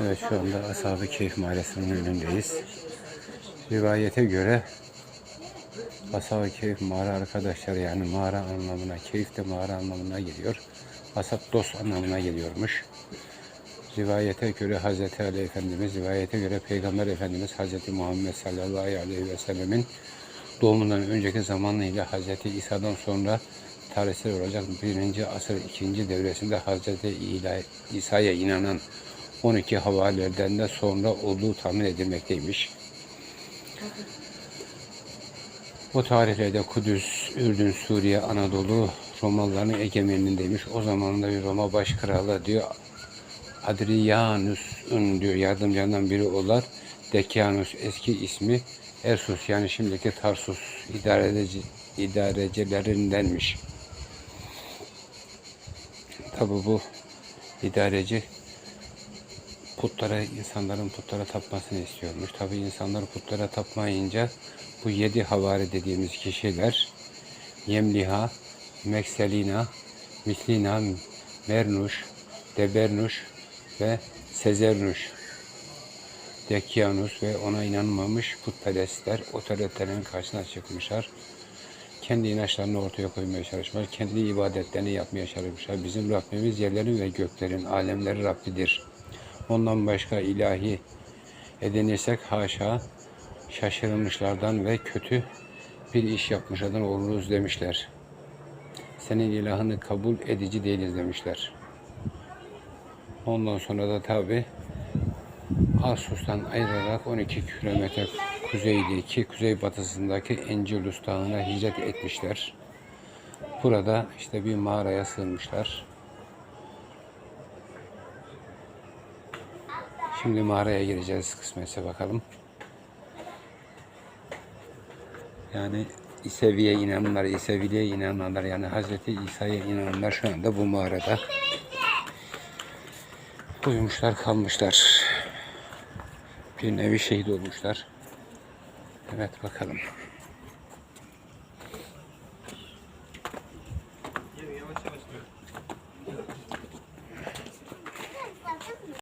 Evet şu anda Ashab-ı Keyif Mahallesi'nin önündeyiz. Rivayete göre Ashab-ı Keyif mağara arkadaşlar yani mağara anlamına, keyif de mağara anlamına geliyor. Ashab dost anlamına geliyormuş. Rivayete göre Hz. Ali Efendimiz, rivayete göre Peygamber Efendimiz Hz. Muhammed sallallahu aleyhi ve sellemin doğumundan önceki zamanıyla Hz. İsa'dan sonra tarihsel olacak birinci asır ikinci devresinde Hz. İsa'ya inanan 12 havarilerden de sonra olduğu tahmin edilmekteymiş. O tarihlerde Kudüs, Ürdün, Suriye, Anadolu Romalıların egemenliğindeymiş. O zamanında bir Roma baş kralı diyor Adrianus'un diyor yardımcılarından biri olan Dekianus eski ismi Ersus yani şimdiki Tarsus idareci, idarecilerindenmiş. Tabi bu idareci putlara, insanların putlara tapmasını istiyormuş. Tabi insanlar putlara tapmayınca bu yedi havari dediğimiz kişiler Yemliha, Mekselina, Mislina, Mernuş, Debernuş ve Sezernuş Dekianus ve ona inanmamış putperestler otoriterin karşısına çıkmışlar. Kendi inançlarını ortaya koymaya çalışmışlar. Kendi ibadetlerini yapmaya çalışmışlar. Bizim Rabbimiz yerlerin ve göklerin, alemleri Rabbidir. Ondan başka ilahi edinirsek haşa şaşırmışlardan ve kötü bir iş yapmışlardan oluruz demişler. Senin ilahını kabul edici değiliz demişler. Ondan sonra da tabi Asus'tan ayrılarak 12 kilometre kuzeydeki, kuzeybatısındaki Encelus Dağı'na hicret etmişler. Burada işte bir mağaraya sığınmışlar. Şimdi mağaraya gireceğiz kısmetse bakalım. Yani İsevi'ye inananlar, İseviliğe inananlar yani Hazreti İsa'ya inananlar şu anda bu mağarada uyumuşlar kalmışlar. Bir nevi şehit olmuşlar. Evet bakalım.